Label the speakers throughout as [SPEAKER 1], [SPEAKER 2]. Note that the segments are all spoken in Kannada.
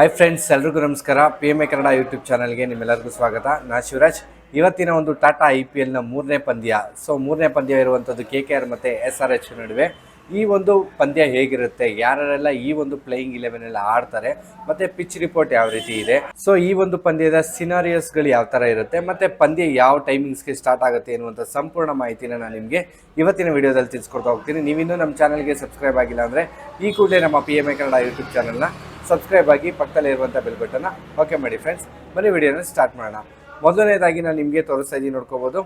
[SPEAKER 1] ಹಾಯ್ ಫ್ರೆಂಡ್ಸ್ ಎಲ್ರಿಗೂ ನಮಸ್ಕಾರ. P M A Kannada YouTube ಚಾನಲ್ಗೆ ನಿಮ್ಮೆಲ್ಲರಿಗೂ ಸ್ವಾಗತ. ನಾ ಶಿವರಾಜ್. ಇವತ್ತಿನ ಒಂದು ಟಾಟಾ ಐ ಪಿ ಎಲ್ನ ಮೂರನೇ ಪಂದ್ಯ. ಸೊ ಮೂರನೇ ಪಂದ್ಯ ಇರುವಂಥದ್ದು ಕೆ ಕೆ ಆರ್ ಮತ್ತು ಎಸ್ ಆರ್ ಎಚ್ ನಡುವೆ. ಈ ಒಂದು ಪಂದ್ಯ ಹೇಗಿರುತ್ತೆ? ಯಾರೆಲ್ಲ ಈ ಒಂದು ಪ್ಲೇಯಿಂಗ್ ಇಲೆವೆನ್ ಎಲ್ಲ ಆಡ್ತಾರೆ? ಮತ್ತೆ ಪಿಚ್ ರಿಪೋರ್ಟ್ ಯಾವ ರೀತಿ ಇದೆ? ಸೊ ಈ ಒಂದು ಪಂದ್ಯದ ಸಿನಾರಿಯಸ್ಗಳು ಯಾವ ಥರ ಇರುತ್ತೆ? ಮತ್ತೆ ಪಂದ್ಯ ಯಾವ ಟೈಮಿಂಗ್ಸ್ಗೆ ಸ್ಟಾರ್ಟ್ ಆಗುತ್ತೆ ಎನ್ನುವಂಥ ಸಂಪೂರ್ಣ ಮಾಹಿತಿನ ನಾನು ನಿಮಗೆ ಇವತ್ತಿನ ವಿಡಿಯೋದಲ್ಲಿ ತಿಳಿಸ್ಕೊಡ್ತಾ ಹೋಗ್ತೀನಿ. ನೀವಿನ್ನೂ ನಮ್ಮ ಚಾನಲ್ಗೆ ಸಬ್ಸ್ಕ್ರೈಬ್ ಆಗಿಲ್ಲ ಅಂದರೆ ಈ ಕೂಡಲೇ ನಮ್ಮ P M A Kannada YouTube ಚಾನಲ್ನ ಸಬ್ಸ್ಕ್ರೈಬ್ ಆಗಿ ಪಕ್ಕದಲ್ಲಿ ಇರುವಂಥ ಬೆಲ್ ಬಟನ್ನ ಓಕೆ ಮಾಡಿ ಫ್ರೆಂಡ್ಸ್ ಬನ್ನಿ ವಿಡಿಯೋನ ಸ್ಟಾರ್ಟ್ ಮಾಡೋಣ. ಮೊದಲನೇದಾಗಿ ನಾನು ನಿಮಗೆ ತೋರಿಸ್ತಾ ಇದ್ದೀನಿ ನೋಡ್ಕೋಬೋದು.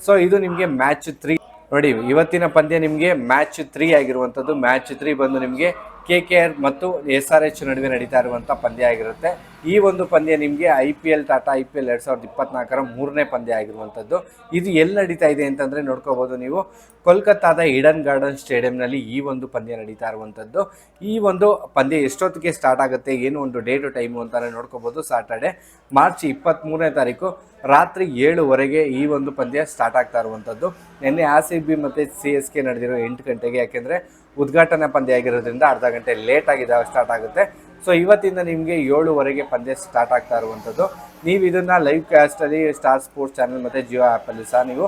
[SPEAKER 1] ಸೊ ಇದು ನಿಮಗೆ ಮ್ಯಾಚ್ ತ್ರೀ ನೋಡಿ, ಇವತ್ತಿನ ಪಂದ್ಯ ನಿಮಗೆ ಮ್ಯಾಚ್ ತ್ರೀ ಆಗಿರುವಂಥದ್ದು ಮ್ಯಾಚ್ ತ್ರೀ ಬಂದು ನಿಮಗೆ ಕೆ ಕೆ ಆರ್ ಮತ್ತು ಎಸ್ ಆರ್ ಎಚ್ ನಡುವೆ ನಡೀತಾ ಇರುವಂಥ ಪಂದ್ಯ ಆಗಿರುತ್ತೆ. ಈ ಒಂದು ಪಂದ್ಯ ನಿಮಗೆ I P L Tata I P L ಎರಡು ಸಾವಿರದ ಇಪ್ಪತ್ನಾಲ್ಕರ ಮೂರನೇ ಪಂದ್ಯ ಆಗಿರುವಂಥದ್ದು ಇದು ಎಲ್ಲಿ ನಡೀತಾ ಇದೆ ಅಂತಂದರೆ ನೋಡ್ಕೋಬೋದು ನೀವು. ಕೋಲ್ಕತ್ತಾದ ಈಡನ್ ಗಾರ್ಡನ್ ಸ್ಟೇಡಿಯಂನಲ್ಲಿ ಈ ಒಂದು ಪಂದ್ಯ ನಡೀತಾ ಇರುವಂಥದ್ದು ಈ ಒಂದು ಪಂದ್ಯ ಎಷ್ಟೊತ್ತಿಗೆ ಸ್ಟಾರ್ಟ್ ಆಗುತ್ತೆ, ಏನು ಒಂದು ಡೇಟು ಟೈಮು ಅಂತಲೇ ನೋಡ್ಕೋಬೋದು ಸಾಟರ್ಡೆ ಮಾರ್ಚ್ ಇಪ್ಪತ್ತ್ಮೂರನೇ ತಾರೀಕು ರಾತ್ರಿ ಏಳುವರೆಗೆ ಈ ಒಂದು ಪಂದ್ಯ ಸ್ಟಾರ್ಟ್ ಆಗ್ತಾ ಇರುವಂಥದ್ದು ನಿನ್ನೆ ಆರ್ ಸಿ ಬಿ ಮತ್ತು ಸಿ ಎಸ್ ಕೆ ನಡೆದಿರೋ ಎಂಟು ಗಂಟೆಗೆ, ಯಾಕೆಂದರೆ ಉದ್ಘಾಟನಾ ಪಂದ್ಯ ಆಗಿರೋದ್ರಿಂದ ಅರ್ಧ ಗಂಟೆ ಲೇಟ್ ಆಗಿದೆ ಸ್ಟಾರ್ಟ್ ಆಗುತ್ತೆ. ಸೊ ಇವತ್ತಿಂದ ನಿಮಗೆ ಏಳುವರೆಗೆ ಪಂದ್ಯ ಸ್ಟಾರ್ಟ್ ಆಗ್ತಾ ಇರುವಂಥದ್ದು. ನೀವು ಇದನ್ನು ಲೈವ್ ಕ್ಯಾಸ್ಟಲ್ಲಿ ಸ್ಟಾರ್ ಸ್ಪೋರ್ಟ್ಸ್ ಚಾನಲ್ ಮತ್ತು ಜಿಯೋ ಆ್ಯಪಲ್ಲಿ ಸಹ ನೀವು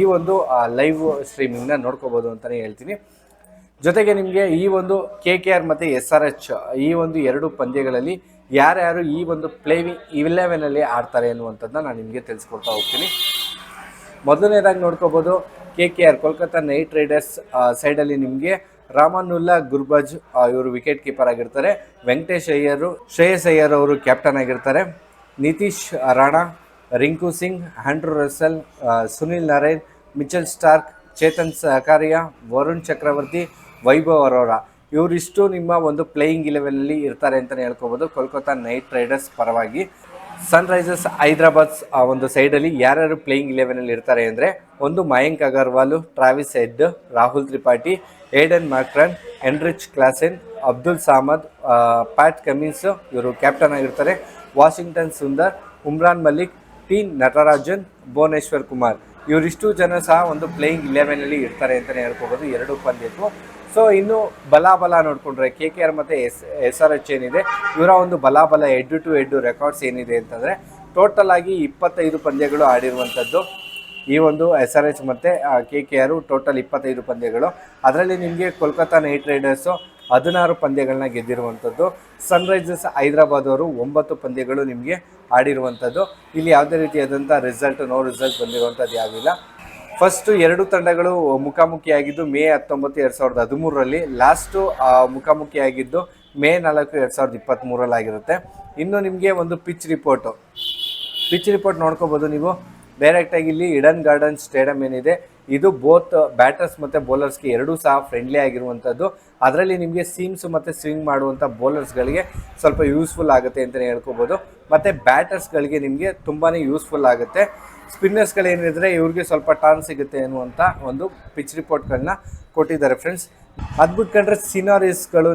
[SPEAKER 1] ಈ ಒಂದು ಲೈವ್ ಸ್ಟ್ರೀಮಿಂಗ್ನ ನೋಡ್ಕೋಬೋದು ಅಂತಲೇ ಹೇಳ್ತೀನಿ. ಜೊತೆಗೆ ನಿಮಗೆ ಈ ಒಂದು ಕೆ ಕೆ ಆರ್ ಮತ್ತು ಎಸ್ ಆರ್ ಎಚ್ ಈ ಒಂದು ಎರಡು ಪಂದ್ಯಗಳಲ್ಲಿ ಯಾರ್ಯಾರು ಈ ಒಂದು ಪ್ಲೇವಿ ಇಲೆವೆನಲ್ಲಿ ಆಡ್ತಾರೆ ಅನ್ನುವಂಥದ್ದನ್ನ ನಾನು ನಿಮಗೆ ತಿಳಿಸ್ಕೊಡ್ತಾ ಹೋಗ್ತೀನಿ. ಮೊದಲನೇದಾಗಿ ನೋಡ್ಕೋಬೋದು K K R Kolkata knight riders ಸೈಡಲ್ಲಿ ನಿಮಗೆ ರಾಮನುಲ್ಲಾ ಗುರ್ಬಜ್ ಇವರು ವಿಕೆಟ್ ಕೀಪರ್ ಆಗಿರ್ತಾರೆ. ವೆಂಕಟೇಶ್ ಅಯ್ಯರು, ಶ್ರೇಯಸ್ ಅಯ್ಯರ್ ಅವರು ಕ್ಯಾಪ್ಟನ್ ಆಗಿರ್ತಾರೆ. Nitish Rana, Rinku Singh, Andrew Russell Sunil Narine Mitchell Starc, Chetan Sakariya, Varun Chakravarthy, Vaibhav Arora. ಇವರಿಷ್ಟು ನಿಮ್ಮ ಒಂದು ಪ್ಲೇಯಿಂಗ್ ಇಲೆವೆನಲ್ಲಿ ಇರ್ತಾರೆ ಅಂತಲೇ ಹೇಳ್ಕೊಬೋದು. ಕೋಲ್ಕತ್ತಾ ನೈಟ್ ರೈಡರ್ಸ್ ಪರವಾಗಿ. ಸನ್ ರೈಸರ್ಸ್ ಹೈದರಾಬಾದ್ ಆ, ಒಂದು ಸೈಡಲ್ಲಿ ಯಾರ್ಯಾರು ಪ್ಲೇಯಿಂಗ್ ಇಲೆವೆನಲ್ಲಿ ಇರ್ತಾರೆ ಅಂದರೆ ಒಂದು Mayank Agarwal Travis Head Rahul Tripathi Aiden Markram Heinrich Klaasen Abdul Samad Pat Cummins ಇವರು ಕ್ಯಾಪ್ಟನ್ ಆಗಿರ್ತಾರೆ. ವಾಷಿಂಗ್ಟನ್ ಸುಂದರ್ ಉಮ್ರಾನ್ ಮಲಿಕ್ ಟಿ ನಟರಾಜನ್ ಭುವನೇಶ್ವರ್ ಕುಮಾರ್ ಇವರಿಷ್ಟು ಜನ ಸಹ ಒಂದು ಪ್ಲೇಯಿಂಗ್ ಇಲೆವೆನಲ್ಲಿ ಇರ್ತಾರೆ ಅಂತಲೇ ಹೇಳ್ಕೊಬೋದು. ಎರಡು ಪಂದ್ಯಕ್ಕೂ ಸೊ ಇನ್ನು ಬಲಾಬಲ ನೋಡಿಕೊಂಡ್ರೆ ಕೆ ಕೆ ಆರ್ ಮತ್ತು ಎಸ್ ಎಸ್ ಆರ್ ಎಚ್ ಏನಿದೆ? ಇವರ ಒಂದು ಬಲಾಬಲ ಎಡ್ಡು ಟು ಎಡ್ಡು ರೆಕಾರ್ಡ್ಸ್ ಏನಿದೆ ಅಂತಂದರೆ ಟೋಟಲ್ ಆಗಿ ಇಪ್ಪತ್ತೈದು ಪಂದ್ಯಗಳು ಆಡಿರುವಂಥದ್ದು. ಈ ಒಂದು ಎಸ್ ಆರ್ ಎಚ್ ಮತ್ತು ಕೆ ಕೆ ಆರು ಟೋಟಲ್ ಇಪ್ಪತ್ತೈದು ಪಂದ್ಯಗಳು. ಅದರಲ್ಲಿ ನಿಮಗೆ ಕೋಲ್ಕತ್ತಾ ನೈಟ್ ರೈಡರ್ಸು ಹದಿನಾರು ಪಂದ್ಯಗಳನ್ನ ಗೆದ್ದಿರುವಂಥದ್ದು. ಸನ್ರೈಸರ್ಸ್ ಹೈದರಾಬಾದ್ ಅವರು ಒಂಬತ್ತು ಪಂದ್ಯಗಳು ನಿಮಗೆ ಆಡಿರುವಂಥದ್ದು. ಇಲ್ಲಿ ಯಾವುದೇ ರೀತಿಯಾದಂಥ ರಿಸಲ್ಟ್ ನೋ ರಿಸಲ್ಟ್ ಬಂದಿರುವಂಥದ್ದು ಯಾವುದಿಲ್ಲ ಫಸ್ಟ್ ಎರಡು ತಂಡಗಳು ಮುಖಾಮುಖಿಯಾಗಿದ್ದು ಮೇ ಹತ್ತೊಂಬತ್ತು ಎರಡು ಸಾವಿರದ ಹದಿಮೂರರಲ್ಲಿ. ಲಾಸ್ಟು ಮುಖಾಮುಖಿಯಾಗಿದ್ದು ಮೇ ನಾಲ್ಕು ಎರಡು ಸಾವಿರದ ಇಪ್ಪತ್ತ್ಮೂರಲ್ಲಿ ಆಗಿರುತ್ತೆ. ಇನ್ನು ನಿಮಗೆ ಒಂದು ಪಿಚ್ ರಿಪೋರ್ಟು ಪಿಚ್ ರಿಪೋರ್ಟ್ ನೋಡ್ಕೋಬೋದು ನೀವು. ಡೈರೆಕ್ಟಾಗಿ ಇಲ್ಲಿ ಇಡನ್ ಗಾರ್ಡನ್ ಸ್ಟೇಡಿಯಂ ಏನಿದೆ. ಇದು ಬೋತ್ ಬ್ಯಾಟರ್ಸ್ ಮತ್ತು ಬೌಲರ್ಸ್ಗೆ ಎರಡೂ ಸಹ ಫ್ರೆಂಡ್ಲಿ ಆಗಿರುವಂಥದ್ದು ಅದರಲ್ಲಿ ನಿಮಗೆ ಸೀಮ್ಸ್ ಮತ್ತು ಸ್ವಿಂಗ್ ಮಾಡುವಂಥ ಬೌಲರ್ಸ್ಗಳಿಗೆ ಸ್ವಲ್ಪ ಯೂಸ್ಫುಲ್ ಆಗುತ್ತೆ ಅಂತಲೇ ಹೇಳ್ಕೊಬೋದು. ಮತ್ತು ಬ್ಯಾಟರ್ಸ್ಗಳಿಗೆ ನಿಮಗೆ ತುಂಬಾ ಯೂಸ್ಫುಲ್ ಆಗುತ್ತೆ. ಸ್ಪಿನ್ನರ್ಸ್ಗಳೇನಿದ್ರೆ ಇವ್ರಿಗೆ ಸ್ವಲ್ಪ ಟರ್ನ್ ಸಿಗುತ್ತೆ ಅನ್ನುವಂಥ ಒಂದು ಪಿಚ್ ರಿಪೋರ್ಟ್ಗಳನ್ನ ಕೊಟ್ಟಿದ್ದಾರೆ ಫ್ರೆಂಡ್ಸ್ ಅದು ಬಿಟ್ಕೊಂಡ್ರೆ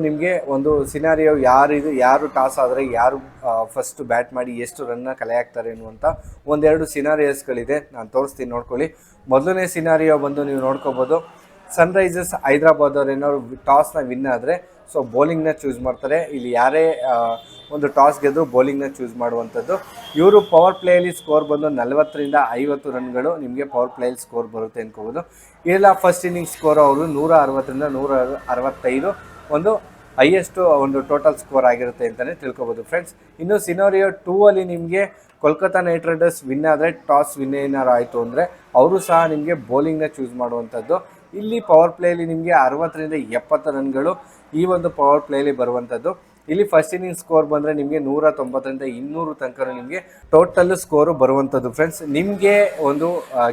[SPEAKER 1] ನಿಮಗೆ ಒಂದು ಸಿನಾರಿಯೋ ಯಾರು ಇದು ಯಾರು ಟಾಸ್ ಆದರೆ ಯಾರು ಫಸ್ಟ್ ಬ್ಯಾಟ್ ಮಾಡಿ ಎಷ್ಟು ರನ್ನ ಕಲೆ ಹಾಕ್ತಾರೆ ಅನ್ನುವಂಥ ಒಂದೆರಡು ಸಿನಾರಿಯಸ್ಗಳಿದೆ ನಾನು ತೋರಿಸ್ತೀನಿ, ನೋಡ್ಕೊಳ್ಳಿ. ಮೊದಲನೇ ಸಿನಾರಿಯೋ ಬಂದು ನೀವು ನೋಡ್ಕೋಬೋದು. ಸನ್ರೈಸರ್ಸ್ ಹೈದರಾಬಾದ್ ಅವ್ರು ಏನಾದ್ರು ಟಾಸ್ನ ವಿನ್ ಆದರೆ ಸೊ ಬೌಲಿಂಗ್ನ ಚೂಸ್ ಮಾಡ್ತಾರೆ. ಇಲ್ಲಿ ಯಾರೇ ಒಂದು ಟಾಸ್ ಗೆದ್ದು ಬೌಲಿಂಗ್ನ ಚೂಸ್ ಮಾಡುವಂಥದ್ದು. ಇವರು ಪವರ್ ಪ್ಲೇಯಲ್ಲಿ ಸ್ಕೋರ್ ಬಂದು ನಲವತ್ತರಿಂದ ಐವತ್ತು ರನ್ಗಳು ನಿಮಗೆ ಪವರ್ ಪ್ಲೇಯಲ್ಲಿ ಸ್ಕೋರ್ ಬರುತ್ತೆ ಅನ್ಕೋಬೋದು. ಇಲ್ಲ ಫಸ್ಟ್ ಇನ್ನಿಂಗ್ ಸ್ಕೋರ್ ಅವರು ನೂರ ಅರವತ್ತರಿಂದ ನೂರ ಅರವತ್ತೈದು. ಒಂದು ಹೈಯೆಸ್ಟು ಒಂದು ಟೋಟಲ್ ಸ್ಕೋರ್ ಆಗಿರುತ್ತೆ ಅಂತಲೇ ತಿಳ್ಕೊಬೋದು ಫ್ರೆಂಡ್ಸ್ ಇನ್ನು ಸಿನೋರಿಯೋ ಟೂ ಅಲ್ಲಿ ನಿಮಗೆ ಕೋಲ್ಕತ್ತಾ ನೈಟ್ ರೈಡರ್ಸ್ ವಿನ್ ಆದರೆ, ಟಾಸ್ ವಿನ್ ಏನಾರು ಆಯಿತು ಅಂದರೆ, ಅವರು ಸಹ ನಿಮಗೆ ಬೌಲಿಂಗ್ನ ಚೂಸ್ ಮಾಡುವಂಥದ್ದು. ಇಲ್ಲಿ ಪವರ್ ಪ್ಲೇಯಲ್ಲಿ ನಿಮಗೆ ಅರವತ್ತರಿಂದ ಎಪ್ಪತ್ತು ರನ್ಗಳು ಈ ಒಂದು ಪವರ್ ಪ್ಲೇಯಲ್ಲಿ ಬರುವಂಥದ್ದು ಇಲ್ಲಿ ಫಸ್ಟ್ ಇನ್ನಿಂಗ್ ಸ್ಕೋರ್ ಬಂದರೆ ನಿಮಗೆ ನೂರ ತೊಂಬತ್ತರಿಂದ ಇನ್ನೂರು ತನಕ ನಿಮಗೆ ಟೋಟಲ್ ಸ್ಕೋರು ಬರುವಂಥದ್ದು ಫ್ರೆಂಡ್ಸ್ ನಿಮಗೆ ಒಂದು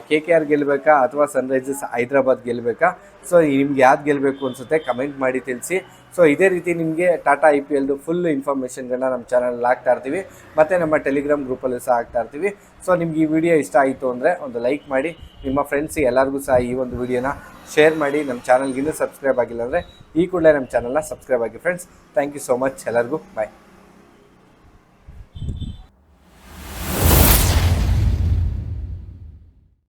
[SPEAKER 1] ಕೆ ಕೆ ಆರ್ ಗೆಲ್ಲಬೇಕಾ ಅಥವಾ ಸನ್ರೈಸರ್ಸ್ ಹೈದರಾಬಾದ್ ಗೆಲ್ಲಬೇಕಾ ಸೊ ನಿಮ್ಗೆ ಯಾವ್ದು ಗೆಲ್ಲಬೇಕು ಅನಿಸುತ್ತೆ? ಕಮೆಂಟ್ ಮಾಡಿ ತಿಳಿಸಿ. ಸೊ ಇದೇ ರೀತಿ ನಿಮಗೆ ಟಾಟಾ ಐ ಪಿ ಎಲ್ದು ಫುಲ್ ಇನ್ಫಾರ್ಮೇಷನ್ಗಳನ್ನ ನಮ್ಮ ಚಾನಲ್ ಹಾಕ್ತಾ ಇರ್ತೀವಿ. ಮತ್ತು ನಮ್ಮ ಟೆಲಿಗ್ರಾಮ್ ಗ್ರೂಪಲ್ಲೂ ಸಹ ಹಾಕ್ತಾ ಇರ್ತೀವಿ. ಸೊ ನಿಮ್ಗೆ ಈ ವಿಡಿಯೋ ಇಷ್ಟ ಆಯಿತು ಅಂದರೆ ಒಂದು ಲೈಕ್ ಮಾಡಿ, ನಿಮ್ಮ ಫ್ರೆಂಡ್ಸ್ ಎಲ್ಲರಿಗೂ ಸಹ ಈ ಒಂದು ವಿಡಿಯೋನ ಶೇರ್ ಮಾಡಿ ನಮ್ಮ ಚಾನಲ್ಗೆ ಇನ್ನೂ ಸಬ್ಸ್ಕ್ರೈಬ್ ಆಗಿಲ್ಲ ಅಂದರೆ ಈ ಕೂಡಲೇ ನಮ್ಮ ಚಾನಲ್ನ ಸಬ್ಸ್ಕ್ರೈಬ್ ಆಗಿ friends thank you so much ಎಲ್ಲರಿಗೂ. ಬಾಯ್